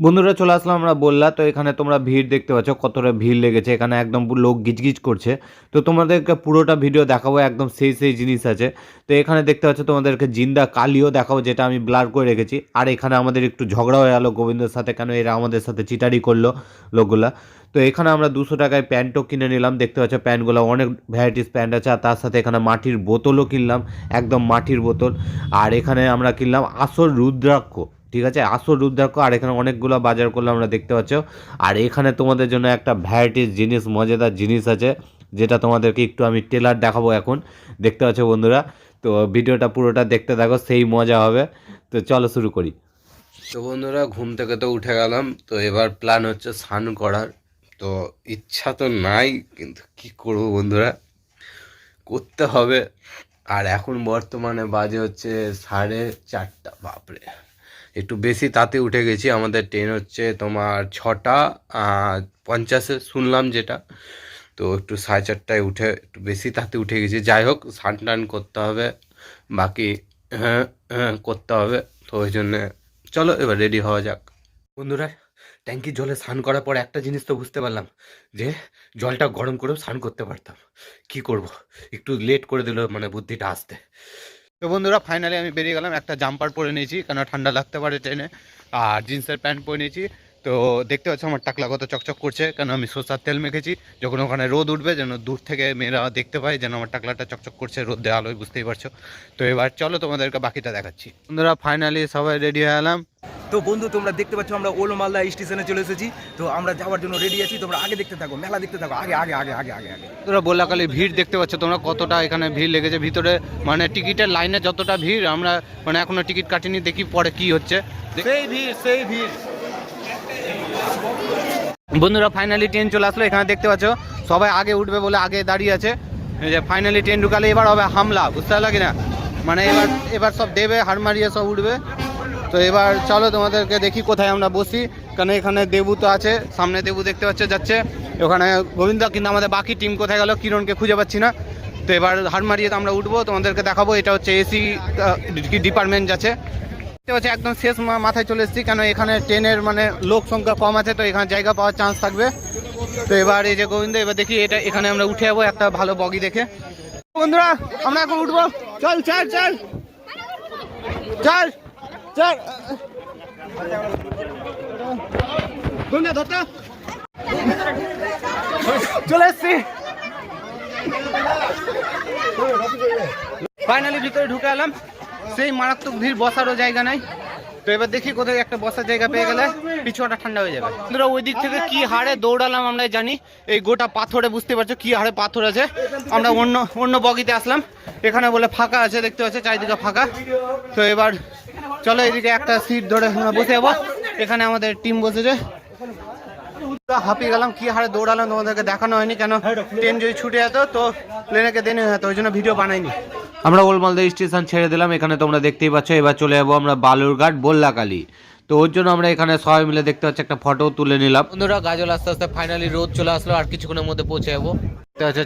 বন্ধুরা চলে আসলাম আমরা বললা। তো এখানে তোমরা ভিড় দেখতে পাচ্ছ কতটা ভিড় লেগেছে। এখানে একদম লোক গিজগিজ করছে। তো তোমাদেরকে পুরোটা ভিডিও দেখাবো, একদম সেই সেই জিনিস আছে। তো এখানে দেখতে পাচ্ছ তোমাদেরকে জিন্দা কালিও দেখাবো, যেটা আমি ব্লার করে রেখেছি। আর এখানে আমাদের একটু ঝগড়া হয়ে গেলো গোবিন্দর সাথে, কেন এরা আমাদের সাথে চিটারি করল লোকগুলা। তো এখানে আমরা দুশো টাকায় প্যান্টও কিনে নিলাম। দেখতে পাচ্ছ প্যান্টগুলো অনেক ভ্যারাইটিস প্যান্ট আছে। আর তার সাথে এখানে মাটির বোতলও কিনলাম, একদম মাটির বোতল। আর এখানে আমরা কিনলাম আসল রুদ্রাক্ষ। ঠিক আছে? আসল রুদ্রাক্ষ আর এখানে অনেকগুলো বাজার করলে আমরা দেখতে পাচ্ছ। আর এখানে তোমাদের জন্য একটা ভ্যারাইটিস জিনিস, মজাদার জিনিস আছে, যেটা তোমাদেরকে একটু আমি টেলার দেখাবো এখন। দেখতে পাচ্ছ বন্ধুরা? তো ভিডিওটা পুরোটা দেখতে থাকো, সেই মজা হবে। তো চলো শুরু করি। তো বন্ধুরা, ঘুম থেকে তো উঠে গেলাম। তো এবার প্ল্যান হচ্ছে স্নান করার। তো ইচ্ছা তো নাই, কিন্তু কি করব বন্ধুরা? করতে হবে। আর এখন বর্তমানে বাজে হচ্ছে সাড়ে চারটা, বাপরে। একটু বেশি তাতে উঠে গেছি। আমাদের ট্রেন হচ্ছে তোমার ছটা পঞ্চাশে শুনলাম যেটা। তো একটু সাড়ে চারটায় উঠে, একটু বেশি তাতে উঠে গেছি। যাই হোক স্নান টান করতে হবে, বাকি হ্যাঁ হ্যাঁ করতে হবে। তো ওই জন্যে, চলো এবার রেডি হওয়া যাক। বন্ধুরা, ট্যাঙ্কির জলে স্নান করার পর একটা জিনিস তো বুঝতে পারলাম, যে জলটা গরম করেও স্নান করতে পারতাম। কি করব? একটু লেট করে দিল মানে বুদ্ধিটা আসতে। তো বন্ধুরা ফাইনালি আমি বেরিয়ে গেলাম। একটা জাম্পার পরে নিয়েছি কেন ঠান্ডা লাগতে পারে ট্রেনে। আর জিন্সের প্যান্ট পরে নিয়েছি। তো দেখতে পাচ্ছ আমার টাকলা কত চকচক করছে। কেন আমি সরষার তেল মেখেছি। যখন ওখানে রোদ উঠবে যেন দূর থেকে মেয়েরা দেখতে পায় যেন আমার টাকলাটা চকচক করছে রোদ দেওয়া আলোয় বুঝতেই পারছ। তো এবার চলো তোমাদেরকে বাকিটা দেখাচ্ছি। বন্ধুরা ফাইনালি সবাই রেডি হয়ে গেলাম তো বন্ধু তোমরা দেখতে পাচ্ছ আমরা ওল্ড মালদা স্টেশনে চলে এসেছি। তো আমরা যাওয়ার জন্য রেডি আছি। তোমরা আগে দেখতে থাকো মেলা দেখতে থাকো। আগে আগে আগে আগে আগে আগে। তোরা বললাকালি ভিড় দেখতে পাচ্ছ তোমরা কতটা এখানে ভিড় লেগেছে। ভিতরে মানে টিকিটের লাইনে যতটা ভিড় আমরা মানে এখনও টিকিট কাটিনি দেখি পরে কি হচ্ছে। সেই ভিড় সেই ভিড়। বন্ধুরা ফাইনালি ট্রেন চলে আসলো। এখানে দেখতে পাচ্ছ, সবাই আগে উঠবে বলে আগে দাঁড়িয়ে আছে। যে ফাইনালি ট্রেন ঢুকালে এবার হবে হামলা, বুঝতে পারলা কিনা? মানে এবার এবার সব দেবে, হাড় মারিয়ে সব উঠবে। তো এবার চলো তোমাদেরকে দেখি কোথায় আমরা বসি। কারণ এখানে দেবু তো আছে, সামনে দেবু দেখতে পাচ্ছ, যাচ্ছে। ওখানে গোবিন্দ, কিন্তু আমাদের বাকি টিম কোথায় গেল, কিরণকে খুঁজে পাচ্ছি না। তো এবার হাড় মারিয়ে আমরা উঠবো, তোমাদেরকে দেখাবো, এটা হচ্ছে এসি ডিপার্টমেন্ট যাচ্ছে। দেখতে পাচ্ছি, একদম শেষ মাথায় চলে এসেছি, কেন এখানে ট্রেনের মানে লোক সংখ্যা কম আছে, তো এখানে জায়গা পাওয়ার চান্স থাকবে। তো এবার এই যে গোবিন্দ, এবার দেখি এটা, এখানে আমরা উঠে যাব একটা ভালো বগি দেখে। বন্ধুরা, আমরা এখন উঠবো। চল চল চল। চল চল। চলে এসছি। ফাইনালি ভিতরে ঢুকে এলাম। সেই মারাত্মক ভিড়, বসারও জায়গা নাই। তো এবার দেখি কোথায় একটা বসার জায়গা পেয়ে গেলে পিছুটা ঠান্ডা হয়ে যাবে। বন্ধুরা, ওই দিক থেকে কি হারে দৌড়ালাম আমরা জানি। এই গোটা পাথরে বুঝতে পারছ কি হারে পাথর আছে। আমরা অন্য অন্য বগিতে আসলাম। এখানে বলে ফাঁকা আছে, দেখতে পাচ্ছ, চারিদিকে ফাঁকা। তো এবার চলো এদিকে একটা সিট ধরে বসে যাব। এখানে আমাদের টিম বসেছে। হাঁপিয়ে গেলাম, কি হারে দৌড়ালাম, তোমাদেরকে দেখানো হয়নি। কেন, ট্রেন যদি ছুটে যেত, তো প্লেনেকে দেনে হতো, ওই জন্য ভিডিও বানাইনি। আমরা ওলমালদা স্টেশন ছেড়ে দিলাম, এখানে তোমরা দেখতেই পাচ্ছ। এবার চলে যাব আমরা বালুরঘাট বল্লাকালী তো ওর জন্য আমরা এখানে সবাই মিলে দেখতে পাচ্ছি একটা ফটো তুলে নিলাম। বন্ধুরা, গাজল আস্তে আস্তে ফাইনালি রোদ চলে আসলো, আর কিছুক্ষণের মধ্যে পৌঁছে যাব।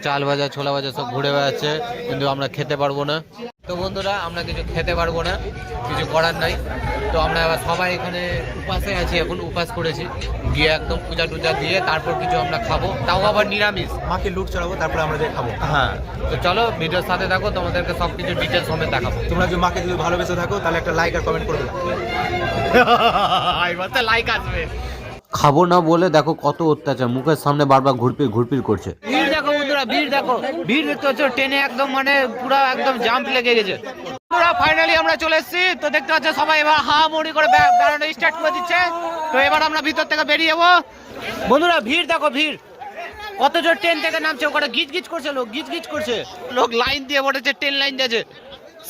চাল ভাজা ছোলা ভাজা সব ঘুরে বেড়াচ্ছে, কিন্তু আমরা খেতে পারব না। তো বন্ধুরা আমরা কিছু খেতে পারব না কিছু করার নাই। তো আমরা সবাই এখানে উপাসে আছি এখন উপাস করেছি। গিয়ে একদম পূজা টুজা দিয়ে তারপর কিছু আমরা খাব। তাও আবার নিরামিষ। মাকে লুট চড়াবো তারপর আমরা যে খাব। হ্যাঁ তো চলো ভিডিওর সাথে থাকো তোমাদেরকে সব কিছু ডিটেলস সমেত দেখাবো। তোমরা যদি মাকে যদি ভালোবেসে থাকো তাহলে একটা লাইক আর কমেন্ট করে দেবে। এবার তো লাইক আসবে। খাব না বলে দেখো কত অত্যাচার মুখের সামনে বারবার ঘুরপির ঘুরপির করছে। বন্ধুরা ভিড় দেখো। ভিড় দেখতে পাচ্ছ ট্রেনে একদম মানে পুরো একদম জাম্প লেগে গেছে। ফাইনালি আমরা চলে এসেছি, তো দেখতে পাচ্ছ সবাই এবার হা মুড়ি করে বেড়ানো স্টার্ট করে দিচ্ছে। তো এবার আমরা ভিতর থেকে বেরিয়ে যাব। বন্ধুরা, ভিড় দেখো, ভিড়। কত জোর ট্রেন থেকে নামছে? ওখানে গিজ গিজ করছে লোক গিজ গিজ করছে। লোক লাইন দিয়ে পড়েছে ট্রেন লাইন যাচ্ছে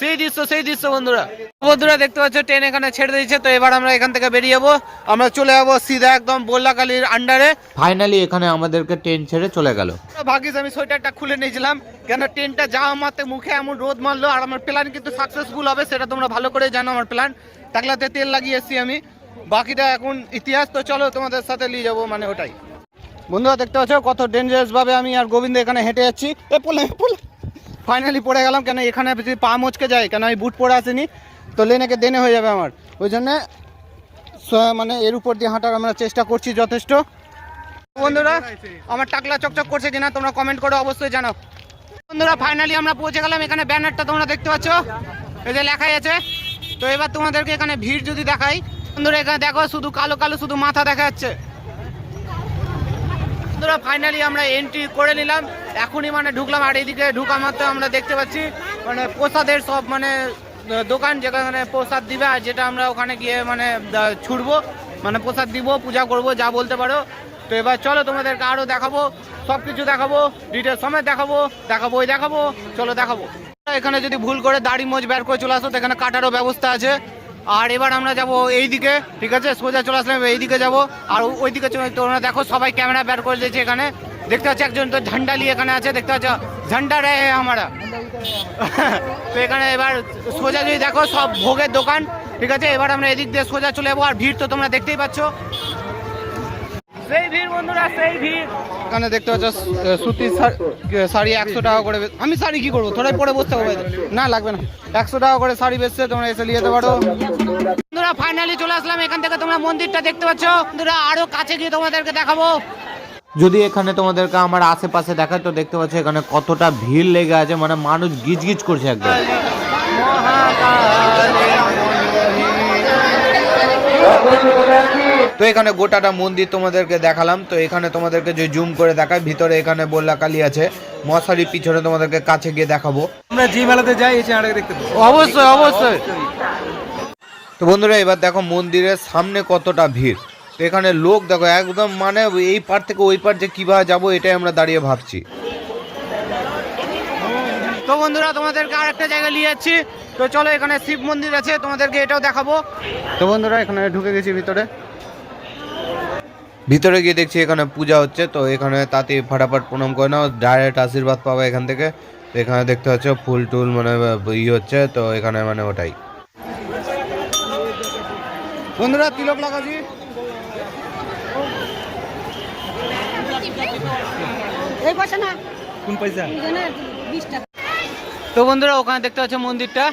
সেই দৃশ্য সেই দৃশ্য বন্ধুরা। বন্ধুরা দেখতে পাচ্ছ ট্রেন এখানে ছেড়ে দিয়েছে তো এবার আমরা এখান থেকে বেরিয়ে যাব। আমরা চলে যাব সিধা একদম বল্লাকালীর আন্ডারে ফাইনালি এখানে আমাদেরকে ট্রেন ছেড়ে চলে গেল। ভাগ্যিস আমি সোয়েটারটা খুলে নিয়েছিলাম কেন ট্রেনটা যাওয়া মাত্র মুখে এমন রোদ মারলো আর আমার প্ল্যান কিন্তু সাকসেসফুল হবে সেটা তোমরা ভালো করে জানো আমার প্ল্যান টাকলাতে তেল লাগিয়ে এসেছি আমি। বাকিটা এখন ইতিহাস তো চলো তোমাদের সাথে নিয়ে যাব মানে ওটাই। বন্ধুরা দেখতে পাচ্ছ কত ডেঞ্জারাস ভাবে আমি আর গোবিন্দ এখানে হেঁটে যাচ্ছি। এ পড়লে পড়লে ফাইনালি পড়ে গেলাম, কেন এখানে যদি পা মচকে যায়, কেন আমি বুট পরে আসিনি? তো লেনেকে দেনে হয়ে যাবে আমার। ওই জন্য মানে এর উপর দিয়ে হাঁটার আমরা চেষ্টা করছি যথেষ্ট। বন্ধুরা, আমার টাকলা চকচক করছে কিনা তোমরা কমেন্ট করে অবশ্যই জানাও। বন্ধুরা ফাইনালি আমরা পৌঁছে গেলাম, এখানে ব্যানারটা তোমরা দেখতে পাচ্ছ। এই যে লেখাই আছে। তো এবার তোমাদেরকে এখানে ভিড় যদি দেখাই, বন্ধুরা, এখানে দেখো, শুধু কালো কালো, শুধু মাথা দেখা যাচ্ছে। বন্ধুরা ফাইনালি আমরা এন্ট্রি করে নিলাম। এখনই মানে ঢুকলাম, আর এইদিকে ঢুকা মাত্র আমরা দেখতে পাচ্ছি মানে প্রসাদের সব মানে দোকান যেখানে প্রসাদ দিবে আর যেটা আমরা ওখানে গিয়ে মানে ছুটবো মানে প্রসাদ দিব, পূজা করব, যা বলতে পারো। তো এবার চলো তোমাদেরকে আরও দেখাবো সব কিছু দেখাবো ডিটেল সময় দেখাবো দেখাবো, ওই দেখাবো, চলো দেখাবো। এখানে যদি ভুল করে দাড়ি মোজ বের করে চলে আসো, তো এখানে কাটারও ব্যবস্থা আছে। আর এবার আমরা যাব এই দিকে ঠিক আছে? সোজা চলে আসলাম এই দিকে যাব। আর ওই দিকে তোমরা দেখো, সবাই ক্যামেরা বের করে দিয়েছে এখানে। দেখতে পাচ্ছি একজন তো ঝান্ডা নিয়ে এখানে আছে, দেখতে পাচ্ছ? ঝান্ডা রে আমরা। তো এখানে এবার সোজা যদি দেখো, সব ভোগের দোকান, ঠিক আছে? এবার আমরা এদিক দিয়ে সোজা চলে যাব, আর ভিড় তো তোমরা দেখতেই পাচ্ছ। সেই ভিড় বন্ধুরা সেই ভিড়। এখানে দেখতে পাচ্ছ সুতির শাড়ি একশো টাকা করে আমি শাড়ি কি করব? তোরাই পরে বসতে হবে না লাগবে না। একশো টাকা করে শাড়ি বেচছে তোমরা এসে নিয়ে যেতে পারো। বন্ধুরা ফাইনালি চলে আসলাম। এখান থেকে তোমরা মন্দিরটা দেখতে পাচ্ছ। বন্ধুরা আরও কাছে গিয়ে তোমাদেরকে দেখাবো। যদি এখানে তোমাদেরকে আমার আশেপাশে দেখায় তো দেখতে পাচ্ছ এখানে কতটা ভিড় লেগে আছে। মানে মানুষ গিজগিজ করছে একদম। তো এখানে গোটাটা মন্দির তোমাদেরকে দেখালাম। তো এখানে তোমাদেরকে যে জুম করে দেখায় ভিতরে এখানে বল্লা কালী আছে। মশারির পিছনে তোমাদেরকে কাছে গিয়ে দেখাবো। আমরা যে মেলাতে যাই এই চেহারাকে দেখতে অবশ্যই অবশ্যই। তো বন্ধুরা এবার দেখো মন্দিরের সামনে কতটা ভিড়। তো এখানে লোক দেখো একদম মানে এই পার থেকে ওই পার যে কীভাবে যাব এটাই আমরা দাঁড়িয়ে ভাবছি। তো বন্ধুরা তোমাদেরকে আরেকটা জায়গায় নিয়ে যাচ্ছি। তো চলো এখানে শিব মন্দির আছে তোমাদেরকে এটাও দেখাবো। তো বন্ধুরা এখানে ঢুকে গেছি ভিতরে। ভিতরে গিয়ে দেখছি এখানে পূজা হচ্ছে তো এখানে তাতে ফাটাফাট প্রণাম করে নাও ডাইরেক্ট আশীর্বাদ পাবে এখান থেকে। তো এখানে দেখতে পাচ্ছ ফুল টুল মানে ই হচ্ছে তো এখানে মানে ওটাই। বন্ধুরা তিলক লাগাচ্ছি এই পয়সা না। কোন পয়সা? দুজনের বিশ টাকা। তো বন্ধুরা ওখানে দেখতে পাচ্ছ মন্দিরটা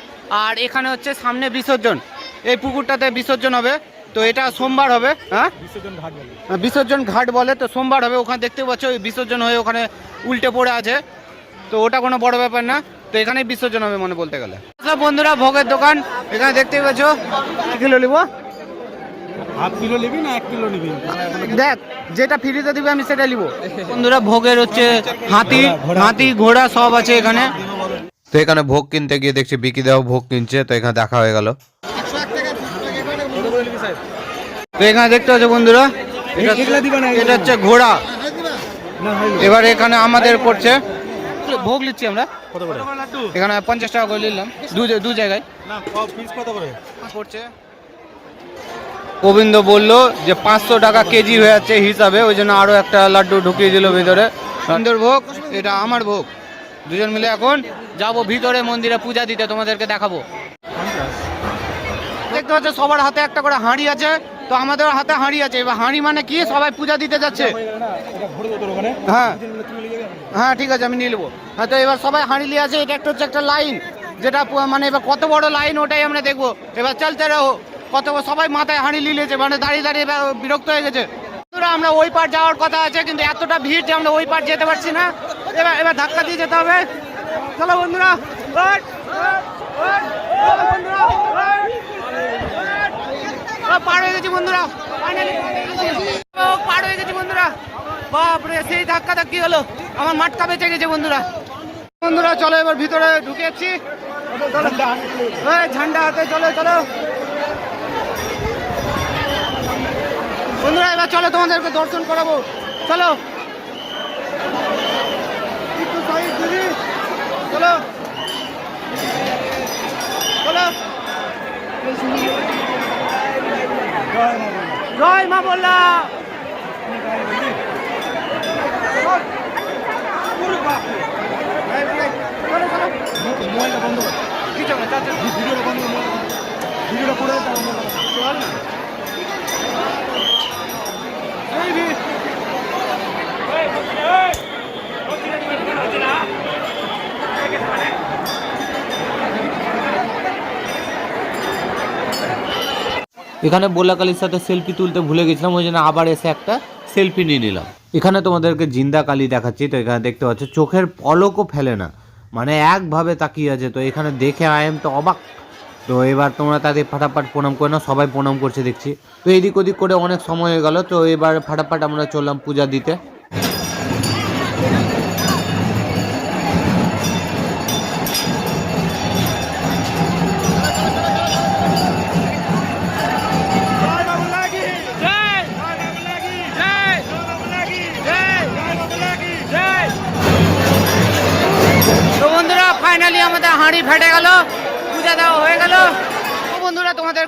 আর এখানে হচ্ছে সামনে বিসর্জন। এই পুকুরটাতে বিসর্জন হবে। তো এটা সোমবার হবে হ্যাঁ? বিসর্জন ঘাট বলে। বিসর্জন ঘাট বলে তো সোমবার হবে ওখানে দেখতে পাচ্ছ ওই বিসর্জন হয়ে ওখানে উল্টে পড়ে আছে। তো ওটা কোনো বড় ব্যাপার না তো এখানেই বিসর্জন হবে মনে বলতে গেলে। বন্ধুরা ভোগের দোকান এখানে দেখতেই পাচ্ছ কি কিলো নিব? হাফ কিলো নিবি না এক কিলো নিবি? দেখ যেটা ফ্রিতে দিবে আমি সেটা নিব। বন্ধুরা ভোগের হচ্ছে হাতি হাতি ঘোড়া সব আছে এখানে। তো এখানে ভোগ কিনতে গিয়ে দেখছি বিকি দেওয়া ভোগ কিনছে তো এখানে দেখা হয়ে গেল। তো এখানে দেখতে পাচ্ছ বন্ধুরা এটা হচ্ছে ঘোড়া। এবার এখানে আমাদের পড়ছে ভোগ নিচ্ছি আমরা। কত করে? এখানে পঞ্চাশ টাকা করে নিলাম দু দু জায়গায়। কত করে? পড়ছে। গোবিন্দ বলল যে পাঁচশো টাকা কেজি হয়ে যাচ্ছে হিসাবে ওই জন্য আরও একটা লাড্ডু ঢুকিয়ে দিল ভিতরে। সুন্দর ভোগ এটা আমার ভোগ। দুজন মিলে এখন যাব ভিতরে মন্দিরে পূজা দিতে তোমাদেরকে দেখাবো। দেখতে পাচ্ছ, সবার হাতে একটা করে হাঁড়ি আছে, তো আমাদের হাতে হাঁড়ি আছে। এবার হাঁড়ি মানে কি? সবাই পূজা দিতে যাচ্ছে। হ্যাঁ। হ্যাঁ ঠিক আছে, আমি নিয়ে নেব। হ্যাঁ তো এবার সবাই হাঁড়ি নিয়ে আছে এটা একটা হচ্ছে একটা লাইন, যেটা মানে এবার কত বড় লাইন, ওটাই আমরা দেখব। এবার চলতে রহো। কত সবাই মাথায় হাঁড়ি নিয়েছে মানে দাঁড়িয়ে দাঁড়িয়ে বিরক্ত হয়ে গেছে। আমরা ওই পার যাওয়ার কথা আছে, কিন্তু এতটা ভিড় যে আমরা ওই পার যেতে পারছি না। এবার এবার ধাক্কা দিয়ে যেতে হবে। চলো বন্ধুরা বন্ধুরা। ও, পার হয়ে গেছি বন্ধুরা। পার হয়ে গেছি। বন্ধুরা। বাপরে সেই ধাক্কা ধাক্কি হলো? আমার মাটকা বেঁচে গেছে বন্ধুরা। বন্ধুরা চলো এবার ভিতরে ঢুকে যাচ্ছি চলো। এই, ঝান্ডা হাতে চলো চলো। বন্ধুরা এবার চলো তোমাদেরকে দর্শন করাবো। চলো। চলো। চলো। জয় মা বললা ভিডিওটা বন্ধ ভিডিওটা করে দাও বন্ধ কর চল না এই ভিড় এখানে বোলাকালির সাথে সেলফি তুলতে ভুলে গেছিলাম, ওই জন্য আবার এসে একটা সেলফি নিয়ে নিলাম। এখানে তোমাদেরকে জিন্দা কালি দেখাচ্ছি, তো এখানে দেখতে পাচ্ছ, চোখের পলকও ফেলে না। মানে একভাবে তাকিয়ে আছে, তো এখানে দেখে আই এম তো অবাক। তো এবার তোমরা তাদের ফাটাফাট প্রণাম করে না সবাই প্রণাম করছে, দেখছি। তো এদিক ওদিক করে অনেক সময় হয়ে গেল, তো এবার ফাটাফাট আমরা চললাম পূজা দিতে।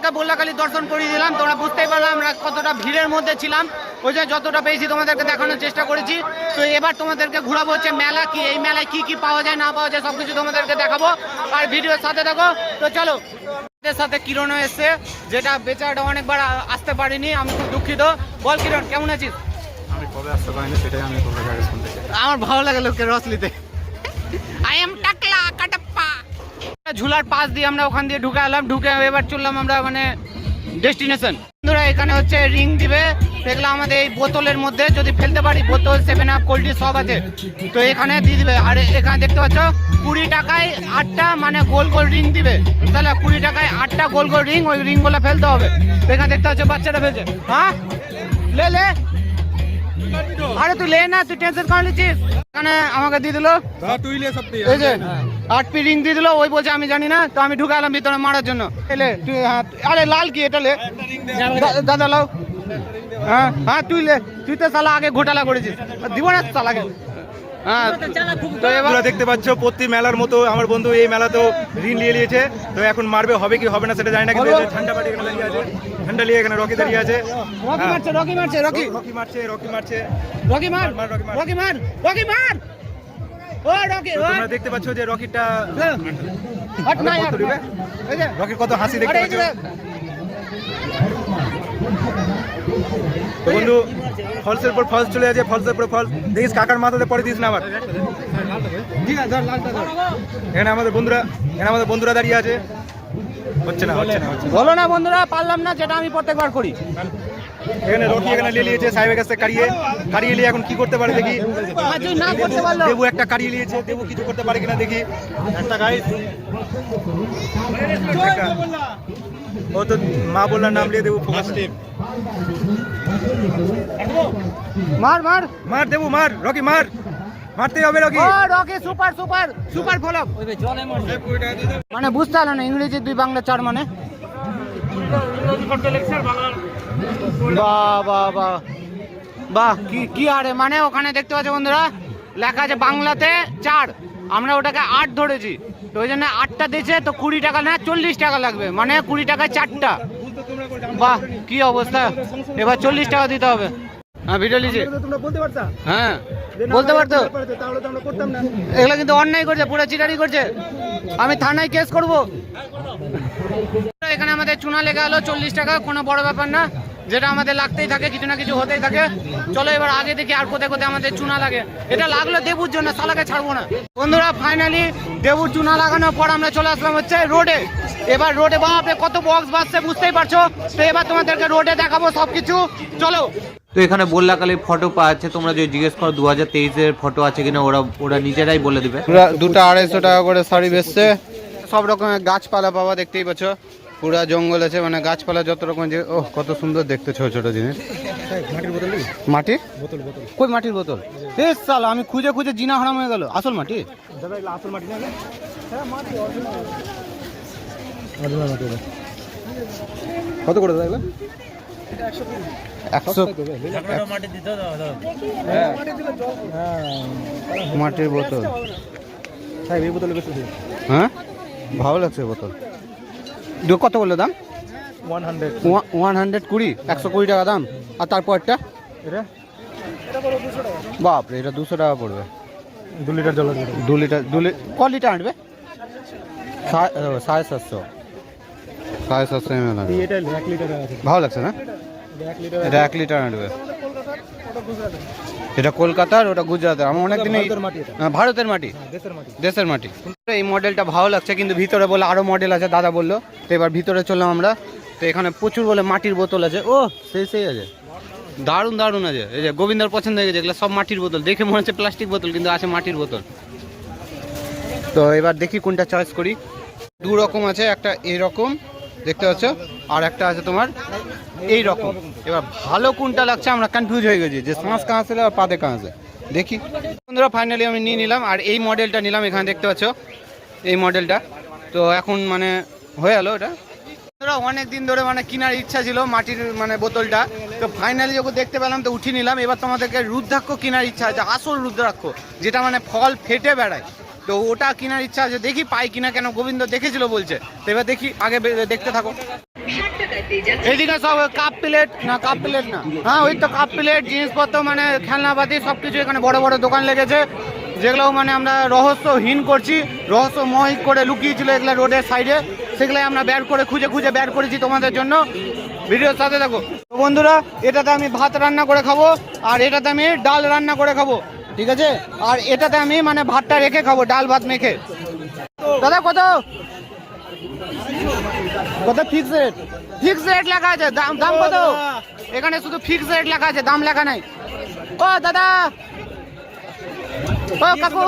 তোমাদেরকে বল্লাকালী দর্শন করিয়ে দিলাম। তোমরা বুঝতেই পারলাম আমরা কতটা ভিড়ের মধ্যে ছিলাম। ওই যে যতটা পেয়েছি তোমাদেরকে দেখানোর চেষ্টা করেছি। তো এবার তোমাদেরকে ঘোরাবো হচ্ছে মেলা কি এই মেলায় কি কি পাওয়া যায় না পাওয়া যায় সব কিছু তোমাদেরকে দেখাবো। আর ভিডিওর সাথে দেখো তো চলো সাথে কিরণও এসছে যেটা বেচারাটা অনেকবার আসতে পারিনি আমি খুব দুঃখিত। বল কিরণ কেমন আছিস? আমি কবে আসতে পারিনি সেটাই আমি তোমার কাছে শুনতে আমার ভালো লাগে লোকের রস নিতে। আই এম টাকলা কাটাপ্পা ঝুলার পাশ দিয়ে আমরা ওখান দিয়ে ঢুকে এলাম, ঢুকে এবার চললাম আমরা মানে ডেস্টিনেশন বন্ধুরা, এখানে হচ্ছে রিং দিবে। দেখলাম আমাদের এই বোতলের মধ্যে, যদি ফেলতে পারি, বোতল সেভেন আপ কোল্ড সব আছে। তো এখানে দিয়ে দিবে। আর এখানে দেখতে পাচ্ছ, কুড়ি টাকায় আটটা মানে গোল গোল রিং দিবে। তাহলে কুড়ি টাকায় আটটা গোল গোল রিং ওই রিংগুলো ফেলতে হবে। এখানে দেখতে পাচ্ছ বাচ্চাটা ফেলছে। হ্যাঁ? লে লে। আরে তুই লে না তুই টেনশন করে নিচ্ছিস? এখানে আমাকে দিয়ে দিলো। তুই লে সব এই যে আট পি রিং দিয়ে দিলো ওই বলছে আমি জানি না তো আমি ঢুকে এলাম ভিতরে মারার জন্য। এলে তুই হ্যাঁ আরে লাল কি এটা লে? দাদা লাও। হ্যাঁ হ্যাঁ তুই লে তুই তো সালা আগে ঘোটালা করেছিস। দিব না সালাকে হ্যাঁ তো দেখতে পাচ্ছ প্রতি মেলার মতো আমার বন্ধু এই মেলাতেও ঋণ নিয়ে নিয়েছে। তো এখন মারবে হবে কি হবে না সেটা জানি না কিন্তু ঠান্ডা বাড়ি আছে লিয়ে এখানে রকি দাঁড়িয়ে আছে। রকি মারছে রকি মারছে রকি। রকি মারছে রকি মারছে। রকি মার রকি মার। রকি মার ও রকি ও। তোমরা দেখতে পাচ্ছ যে রকিটা হট না কত এই যে। রকির কত হাসি দেখতে পাচ্ছ? তো বন্ধু ফলসের পর ফলস চলে যাচ্ছে ফলসের পর ফলস। দেখিস কাকার মাথাতে পরে দিস না আবার। এখানে আমাদের বন্ধুরা এখানে আমাদের বন্ধুরা দাঁড়িয়ে আছে। হচ্ছে না হচ্ছে না বলো না বন্ধুরা পারলাম না যেটা আমি প্রত্যেকবার করি। এখানে রকি এখানে নিয়ে নিয়েছে সাহেবের কাছে কাড়িয়ে। কাড়িয়ে নিয়ে এখন কি করতে পারে দেখি। না করতে পারল দেবু একটা কাড়িয়ে নিয়েছে দেবু কিছু করতে পারে কিনা দেখি। একটা গাইস ও তো মা বললার নাম নিয়ে দেবু ফোকাস মার মার। মার দেবু মার রকি মার। মারতে হবে রকি। ও রকি সুপার সুপার সুপার ফলক মানে বুঝতে পারল না ইংরেজি দুই বাংলা চার মানে। বাহ বাহ বাহ। বাহ কি কি আরে মানে ওখানে দেখতে পাচ্ছ বন্ধুরা? লেখা আছে বাংলাতে চার। আমরা ওটাকে আট ধরেছি। তো ওই জন্য আটটা দিয়েছে তো কুড়ি টাকা না চল্লিশ টাকা লাগবে। মানে কুড়ি টাকায় চারটা। বাহ কি অবস্থা? এবার চল্লিশ টাকা দিতে হবে। হ্যাঁ ভিডিও লিজে তোমরা বলতে পারতা? হ্যাঁ বলতে পারতো। তাহলে তো আমরা করতাম না। এগুলো কিন্তু অন্যায় করছে পুরো চিটারি করছে। আমি থানায় কেস করব। এখানে আমাদের চুনা লেগে হলো চল্লিশ টাকা কোনো বড় ব্যাপার না। যেটা আমাদের লাগতেই থাকে কিছু না কিছু হতেই থাকে। চলো এবার আগে দেখি আর কোথায় কোথায় আমাদের চুনা লাগে। এটা লাগল দেবুর জন্য সালাকে ছাড়বো না। বন্ধুরা ফাইনালি দেবুর চুনা লাগানোর পর আমরা চলে আসলাম হচ্ছে রোডে। এবার রোডে বাপরে কত বক্স বাজছে বুঝতেই পারছ? তো এবার তোমাদেরকে রোডে দেখাবো সবকিছু। চলো। তো এখানে বল্লাকালীর ফটো পাওয়া যাচ্ছে তোমরা যদি জিজ্ঞেস করো দু হাজার তেইশের ফটো আছে কিনা ওরা ওরা নিজেরাই বলে দিবে। দুটো আড়াইশো টাকা করে শাড়ি বেচছে। সব রকমের গাছপালা পাওয়া দেখতেই পাচ্ছ। পুরা জঙ্গল আছে মানে গাছপালা যত রকম যে ও কত সুন্দর দেখতে ছোট ছোট জিনিস। মাটির বোতল কই মাটির বোতল? এ সাল আমি খুঁজে খুঁজে জিনা হারাম হয়ে গেল। আসল মাটি? আসল মাটি এটা। কত করে দাদা মাটির বোতল বেশি হ্যাঁ ভালো লাগছে বোতল। কত বলল দাম? One hundred. ওয়ান হান্ড্রেড কুড়ি একশো কুড়ি টাকা দাম। আর তারপরটা? এটা? বাপরে এটা দুশো টাকা পড়বে। দু লিটার জল দু লিটার দু লিটার ক লিটার আনবে? সাড়ে সাতশো। সাড়ে সাতশো এম এল ভালো লাগছে না? এটা এক লিটার আনবে। এটা কলকাতার ওটা গুজরাটের আমার অনেকদিন ভারতের মাটি ভারতের মাটি। দেশের মাটি। দেশের মাটি। এই মডেলটা ভালো লাগছে কিন্তু ভিতরে বলে আরও মডেল আছে দাদা বলল। তো এবার ভিতরে চললাম আমরা। তো এখানে প্রচুর বলে মাটির বোতল আছে। ও সেই সেই আছে। দারুণ দারুণ আছে। এই যে গোবিন্দর পছন্দ হয়ে গেছে এগুলো সব মাটির বোতল। দেখে মনে হচ্ছে প্লাস্টিক বোতল কিন্তু আছে মাটির বোতল। তো এবার দেখি কোনটা চয়েস করি। দু রকম আছে একটা এরকম দেখতে পাচ্ছ? আর একটা আছে তোমার এই রকম। এবার ভালো কোনটা লাগছে আমরা কনফিউজ হয়ে গেছি, যে শ্বাস কাঁ আছে আর পাতে কাঁ আছে। দেখি। বন্ধুরা ফাইনালি আমি নিয়ে নিলাম, আর এই মডেলটা নিলাম এখানে, দেখতে পাচ্ছ? এই মডেলটা তো এখন মানে হয়ে গেলো এটা। বন্ধুরা অনেক দিন ধরে মানে কেনার ইচ্ছা ছিল মাটির মানে বোতলটা। তো ফাইনালি যখন দেখতে পেলাম, তো উঠিয়ে নিলাম। এবার তোমাদেরকে রুদ্রাক্ষ কেনার ইচ্ছা আছে, আসল রুদ্রাক্ষ, যেটা মানে ফল ফেটে বেড়ায়। তো ওটা কেনার ইচ্ছা আছে। দেখি পাই কিনা কেন গোবিন্দ দেখেছিল বলছে। এবার দেখি, আগে দেখতে থাকো। এদিকে সব কাপ প্লেট না কাপ প্লেট না। হ্যাঁ ওই তো কাপ প্লেট জিনিসপত্র মানে খেলনাপাতি সব কিছু এখানে বড় বড় দোকান লেগেছে। যেগুলো মানে আমরা রহস্যহীন করছি, রহস্যময় করে লুকিয়েছিল এগুলো রোডের সাইডে। সেগুলো আমরা বের করে খুঁজে খুঁজে বের করেছি তোমাদের জন্য। ভিডিওর সাথে দেখো বন্ধুরা, এটাতে আমি ভাত রান্না করে খাব, আর এটাতে আমি ডাল রান্না করে খাব। ঠিক আছে? আর এটাতে আমি মানে ভাতটা রেখে খাব, ডাল ভাত মেখে। দাদা, কত? কত ফিক্স রেট ফিক্স রেট লেখা আছে, দাম দাম কত? এখানে শুধু ফিক্স রেট লেখা আছে, দাম লেখা নাই। ও, দাদা! ও, কাকু!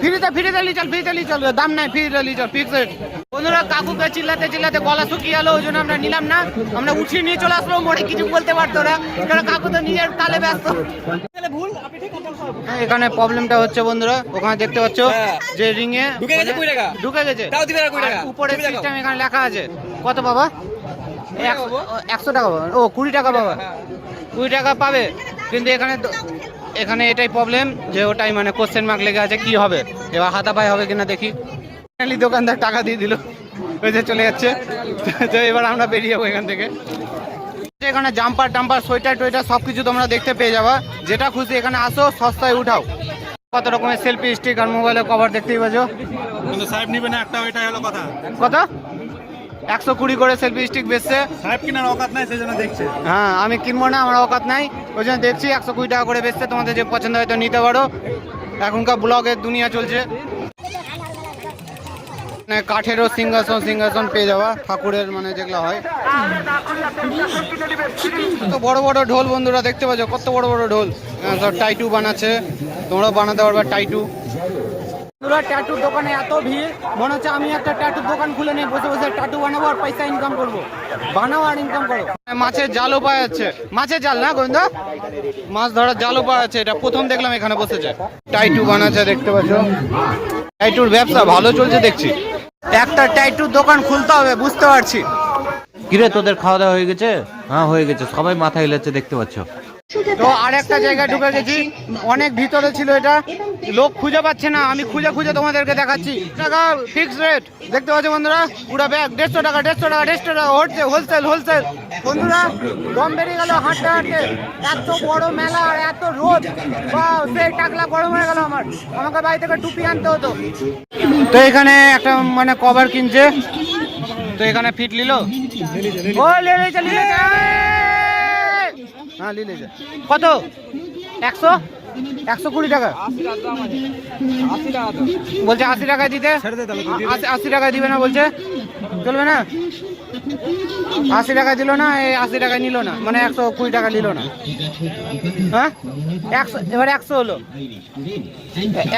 ফ্রিতে ফ্রিতে লি চল, ফ্রিতে লি চল। দাম নাই, ফ্রিতে লি চল ফিক্স রেট বন্ধুরা, কাকুকে চিল্লাতে চিল্লাতে গলা শুকিয়ে গেলো ওই জন্য আমরা নিলাম না। আমরা উঠিয়ে নিয়ে চলে আসলো, মোড়ে কিছু বলতে পারতো না, কারণ কাকু তো নিজের তালে ব্যস্ত। এখানে প্রবলেমটা হচ্ছে বন্ধুরা ওখানে দেখতে পাচ্ছ যে রিং এ ঢুকে গেছে। উপরে সিস্টেম এখানে লেখা আছে। কত বাবা? একশো টাকা বাবা। ও কুড়ি টাকা বাবা। কুড়ি টাকা পাবে। কিন্তু এখানে এখানে এটাই প্রবলেম যে ওটাই মানে কোশ্চেন মার্ক লেগে আছে কি হবে? এবার হাতাপাই হবে কিনা দেখি। দোকানদার টাকা দিয়ে দিল। ওই যে চলে যাচ্ছে। তো এবার আমরা বেরিয়ে যাব এখান থেকে। এখানে জাম্পার টাম্পার সোয়েটার টোয়েটার সব কিছু তোমরা দেখতে পেয়ে যাবা। যেটা খুশি এখানে আসো সস্তায় উঠাও। কত রকমের সেলফি স্টিক আর মোবাইলের কভার দেখতেই পাচ্ছ? কিন্তু সাহেব নিবে না একটা ওইটা হলো কথা। কত? একশো কুড়ি করে সেলফি স্টিক বেচছে। সাহেব কিনার অকাত নাই দেখছে। হ্যাঁ আমি কিনবো না আমার অকাত নাই। ওই জন্য দেখছি একশো কুড়ি টাকা করে বেচছে তোমাদের যে পছন্দ হয়তো নিতে পারো। এখনকার ব্লগের দুনিয়া চলছে। মানে কাঠেরও সিংহাসন সিংহাসন পেয়ে যাওয়া ঠাকুরের মানে যেগুলো হয়। তো বড় বড় ঢোল বন্ধুরা দেখতে পাচ্ছ কত বড় বড় ঢোল। সব টাইটু বানাচ্ছে তোমরা বানাতে পারবে টাইটু। বন্ধুরা ট্যাটুর দোকানে এত ভিড় মনে হচ্ছে আমি একটা ট্যাটুর দোকান খুলে নিয়ে বসে বসে ট্যাটু বানাবো আর পয়সা ইনকাম করব। বানাও আর ইনকাম করো। মাছের জালও পাওয়া যাচ্ছে মাছের জাল না গোবিন্দ? মাছ ধরার জালও পাওয়া যাচ্ছে এটা প্রথম দেখলাম এখানে বসেছে। টাইটু বানাচ্ছে দেখতে পাচ্ছ। টাইটুর ব্যবসা ভালো চলছে দেখছি। একটা টাইটু দোকান খুলতে হবে, বুঝতে পারছি। কিরে, তোদের খাওয়া দাওয়া হয়ে গেছে? হ্যাঁ হয়ে গেছে। সবাই মাথায় হিলাচ্ছে, দেখতে পাচ্ছ। তো আর একটা জায়গায় ঢুকে গেছি। অনেক ভিতরে ছিল এটা। লোক খুঁজে পাচ্ছে না। আমি খুঁজে খুঁজে তোমাদেরকে দেখাচ্ছি। টাকা ফিক্স রেট দেখতে পাচ্ছ বন্ধুরা? পুরো ব্যাগ। দেড়শো টাকা দেড়শো টাকা দেড়শো টাকা। হচ্ছে হোলসেল হোলসেল বন্ধুরা দম বেরিয়ে গেল হাঁটতে হাঁটতে। এত বড় মেলা আর এত রোদ। বাহ, সেই টাকলা গরম হয়ে গেল আমার। আমাকে বাড়ি থেকে টুপি আনতে হতো। তো এখানে একটা মানে কভার কিনছে। তো এখানে ফিট নিল। ও লে লেছে লে লেছে। হ্যাঁ লিলে যা। কত? একশো? একশো কুড়ি টাকা। বলছে আশি টাকায় দিতে। আশি আশি টাকায় দিবে না বলছে। চলবে না? আশি টাকা দিল না এই আশি টাকায় নিল না। মানে একশো কুড়ি টাকা নিল না। হ্যাঁ? একশো এবার একশো হলো।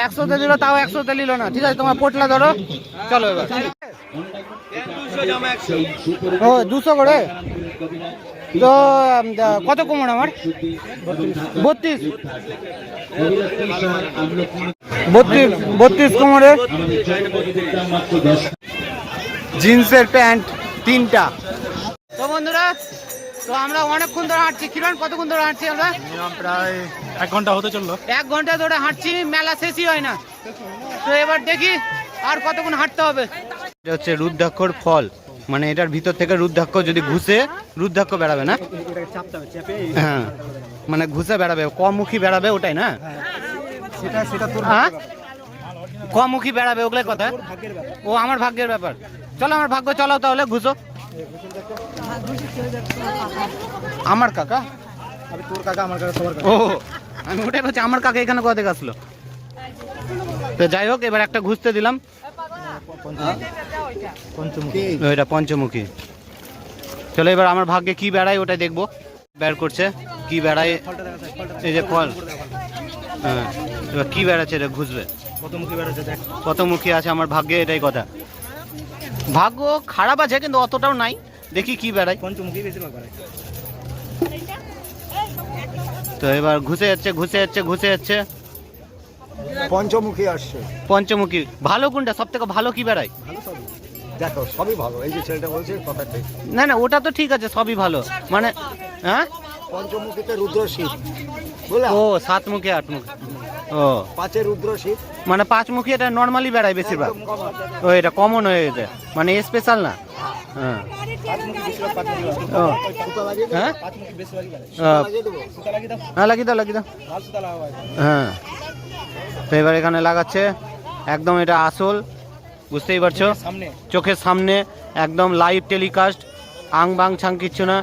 একশোতে দিল তাও একশোতে নিল না। ঠিক আছে তোমার পোটলা ধরো। চলো এবার। ও দুশো করে? তো কত কমন আমার? বত্রিশ। বত্রিশ বত্রিশ কোমরে। জিন্সের প্যান্ট তিনটা। তো বন্ধুরা তো আমরা অনেকক্ষণ ধরে হাঁটছি। কিরণ কতক্ষণ ধরে হাঁটছি আমরা? প্রায় এক ঘণ্টা হতে চলল। এক ঘণ্টা ধরে হাঁটছি মেলা শেষই হয় না। তো এবার দেখি আর কতক্ষণ হাঁটতে হবে। এটা হচ্ছে রুদ্রাক্ষর ফল। মানে এটার ভিতর থেকে রুদ্রাক্ষ যদি ঘুষে, রুদ্রাক্ষ বেড়াবে না? হ্যাঁ। মানে ঘুষে বেড়াবে কমুখী বেড়াবে ওটাই না? হ্যাঁ? কমুখী বেড়াবে ওগুলোর কথা? ও আমার ভাগ্যের ব্যাপার। চলো আমার ভাগ্য চলো তাহলে, ঘুষো। আমার কাকা? ও, আমি ওটাই বলছি, আমার কাকা এখানে কোথা আসলো? তো যাই হোক, এবার একটা ঘুষতে দিলাম। ওইটা পঞ্চমুখী। চলো এবার আমার ভাগ্যে কি বেড়ায় ওটা দেখব। বের করছে। কি বেড়ায়? এই যে ফল। হ্যাঁ এবার কি বেড়াচ্ছে এটা ঘুষবে। কত মুখী আছে আমার ভাগ্যে এটাই কথা। ভাগ্য খারাপ আছে কিন্তু অতটাও নাই। দেখি কি বেড়ায়। পঞ্চমুখী বেশিরভাগ বেড়ায়। তো এবার ঘুষে যাচ্ছে ঘুষে যাচ্ছে ঘুষে যাচ্ছে। পঞ্চমুখী আসছে। পঞ্চমুখী। ভালো কোনটা? সব থেকে ভালো কি বেড়ায়? ভালো সবই। দেখো সবই ভালো। এই যে ছেলেটা বলছে কথা ঠিক। না না ওটা তো ঠিক আছে সবই ভালো। মানে হ্যাঁ? পঞ্চমুখীতে রুদ্র শিব বুঝলা? ও সাতমুখী আটমুখী। ও। পাঁচে রুদ্র শিব মানে পাঁচমুখী এটা নর্মালি বেড়ায় বেশিরভাগ। ও এটা কমন হয়ে গেছে। মানে স্পেশাল না? হ্যাঁ। হ্যাঁ? লাগিয়ে দাও হ্যাঁ লাগিয়ে দাও লাগিয়ে দাও। হ্যাঁ। তো এবার এখানে লাগাচ্ছে। একদম এটা আসল বুঝতেই পারছ? চোখের সামনে। একদম লাইভ টেলিকাস্ট আং বাং ছাং কিচ্ছু না।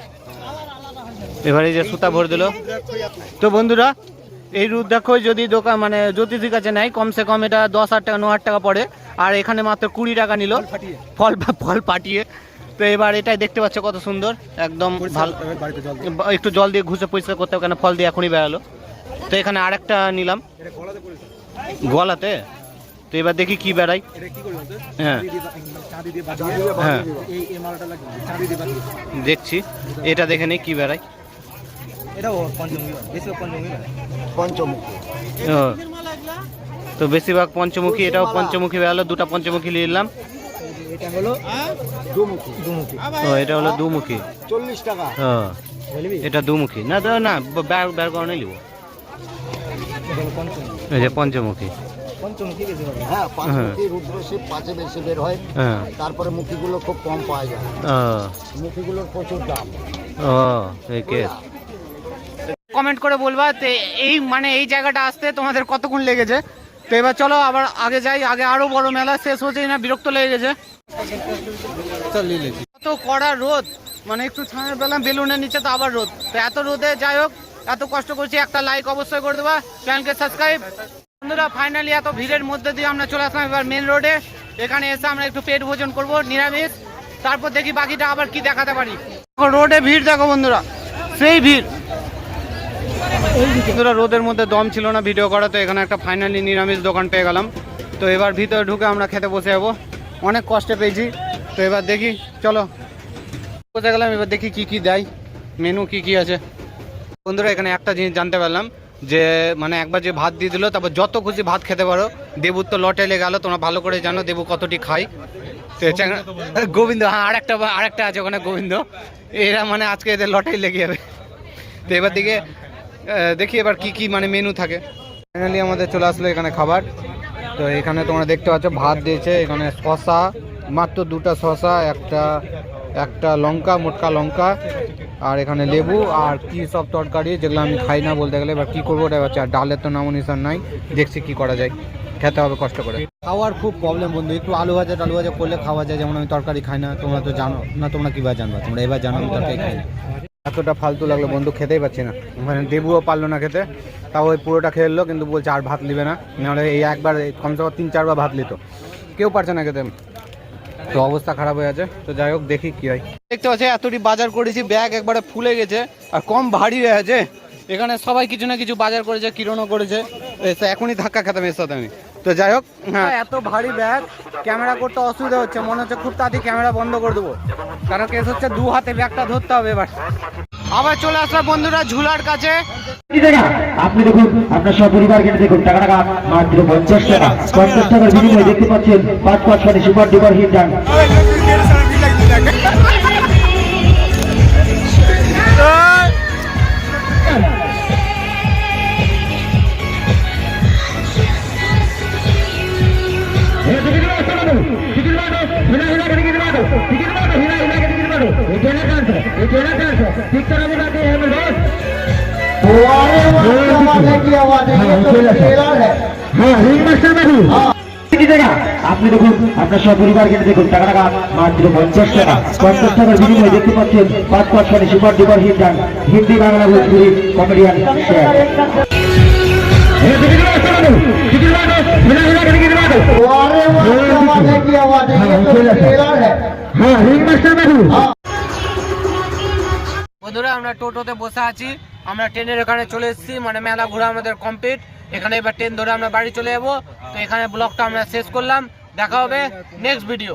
এবারে যে সুতা ভরে দিল। তো বন্ধুরা এই রুদ্রাক্ষ যদি দোকান মানে জ্যোতিষীর কাছে নেয় কমসে কম এটা দশ হাজার টাকা ন হাজার টাকা পড়ে। আর এখানে মাত্র কুড়ি টাকা নিল। ফল ফল পাঠিয়ে। তো এবার এটাই দেখতে পাচ্ছ কত সুন্দর। একদম ভালো। একটু জল দিয়ে ঘুষে পরিষ্কার করতে হবে কেন? ফল দিয়ে এখনই বেড়ালো তো এখানে আরেকটা নিলাম। এটা গলাতে? তো এবার দেখি কি বেড়াই? হ্যাঁ। হ্যাঁ। দেখছি। এটা দেখে নেই কি বেড়াই। তো বেশিরভাগ পঞ্চমুখী এটাও পঞ্চমুখী বেড়ালো দুটো পঞ্চমুখী নিয়ে নিলাম এটা হলো দুমুখী। দুমুখী। ও এটা হলো দুমুখী। চল্লিশ টাকা। এটা দুমুখী। না তো না ব্যাগ বের করে নিব। পঞ্চমুখী। এই যে পঞ্চমুখী। পঞ্চমুখী বেশি হ্যাঁ পাঁচমুখী রুদ্র শিব পাঁচে বেশি বের হয়। হ্যাঁ। তারপরে মুখীগুলো খুব কম পাওয়া যায়। মুখীগুলোর প্রচুর দাম। ও এই কেস কমেন্ট করে বলবা তো এই মানে এই জায়গাটা আসতে তোমাদের কতক্ষণ লেগেছে? তো এবার চলো আবার আগে যাই আগে আরও বড় মেলা শেষ হচ্ছে না বিরক্ত লেগে গেছে। কত কড়া রোদ। মানে একটু ছানের পেলাম বেলুনের নিচে তো আবার রোদ। তো এত রোদে যাই হোক এত কষ্ট করছি, একটা লাইক অবশ্যই করে দেবা চ্যানেলকে সাবস্ক্রাইব বন্ধুরা ফাইনালি এত ভিড়ের মধ্যে দিয়ে আমরা চলে আসলাম এবার মেন রোডে এখানে এসে আমরা একটু পেট ভোজন করব, নিরামিষ। তারপর দেখি বাকিটা আবার কি দেখাতে পারি। রোডে ভিড়, দেখো বন্ধুরা, সেই ভিড়। বন্ধুরা, রোদের মধ্যে দম ছিল না ভিডিও করা, তো এখানে একটা ফাইনালি নিরামিষ দোকান পেয়ে গেলাম। তো এবার ভিতরে ঢুকে আমরা খেতে বসে যাব। অনেক কষ্টে পেয়েছি। তো এবার দেখি, চলো। বসে গেলাম, এবার দেখি কি কি দেয়। মেনু কি কি আছে? বন্ধুরা এখানে একটা জিনিস জানতে পারলাম যে মানে একবার যে ভাত দিয়ে দিল তারপর যত খুশি ভাত খেতে পারো। দেবুর তো লটেলে গেল তোমরা ভালো করে জানো দেবু কতটি খায়। গোবিন্দ হ্যাঁ আরেকটা আরেকটা আছে ওখানে গোবিন্দ। এরা মানে আজকে এদের লটাই লেগে যাবে। তো এবার দিকে দেখি এবার কি কি মানে মেনু থাকে। ফাইনালি আমাদের চলে আসলো এখানে খাবার। তো এখানে তোমরা দেখতে পাচ্ছ ভাত দিয়েছে এখানে শশা মাত্র দুটো শশা একটা একটা লঙ্কা মোটকা লঙ্কা আর এখানে লেবু আর কি সব তরকারি যেগুলো আমি খাই না বলতে গেলে এবার কি করব ওটা হচ্ছে আর ডালের তো নামো নিশান নাই। দেখছি কি করা যায়। খেতে হবে কষ্ট করে। খাওয়ার খুব প্রবলেম বন্ধু একটু আলু ভাজা টালু ভাজা করলে খাওয়া যায় যেমন আমি তরকারি খাই না তোমরা তো জানো। না তোমরা কীভাবে জানবা? তোমরা এবার জানো আমি তরকারি খাই। না এতটা ফালতু লাগল বন্ধু খেতেই পাচ্ছি না। মানে দেবুও পারল না খেতে তাও ওই পুরোটা খেয়ে এলো কিন্তু বলছে আর ভাত নিবে না। নাহলে এই একবার কমসে কম তিন চারবার ভাত নিত। কেউ পারছে না খেতে। তো অবস্থা খারাপ হয়ে আছে। তো যাই হোক দেখি কি হয়। দেখতে পাচ্ছি এতটি বাজার করেছি ব্যাগ একবারে ফুলে গেছে আর কম ভারী হয়ে আছে। এখানে সবাই কিছু না কিছু বাজার করেছে কিরণও করেছে এখনই ধাক্কা খেতাম এর সাথে আমি। তো যাই হোক হ্যাঁ। এত ভারী ব্যাগ ক্যামেরা করতে অসুবিধা হচ্ছে মনে হচ্ছে খুব তাড়াতাড়ি ক্যামেরা বন্ধ করে দেবো। কারণ কেস হচ্ছে দু হাতে ব্যাগটা ধরতে হবে এবার। আবার চলে আসলাম বন্ধুরা ঝুলার কাছে আপনি দেখুন আপনার সব পরিবার কিনে দেখুন টাকা টাকা মাত্র পঞ্চাশ টাকা পঞ্চাশ টাকার বিনিময়ে দেখতে পাচ্ছেন পাঁচ পাঁচ মানে সুপার ডুপার হিট ডান হ্যাঁ কি টাকা? আপনি দেখুন আপনার সব পরিবার দেখুন টাকা টাকা মাত্র পঞ্চাশ টাকা পঞ্চাশ টাকার বিনিময়ে দেখতে পাচ্ছেন পাঁচ পাঁচ মানে super duper hit done Hindi Bangla Bhojpuri comedian হ্যাঁ রিং মাস্টার বাবু বন্ধুরা, আমরা টোটোতে বসে আছি। আমরা ট্রেনের এখানে চলে এসেছি। মানে মেলা ঘুরে আমাদের কমপ্লিট এখানে এবার ট্রেন ধরে আমরা বাড়ি চলে যাব। তো এখানে ব্লগটা আমরা শেষ করলাম। দেখা হবে নেক্সট ভিডিও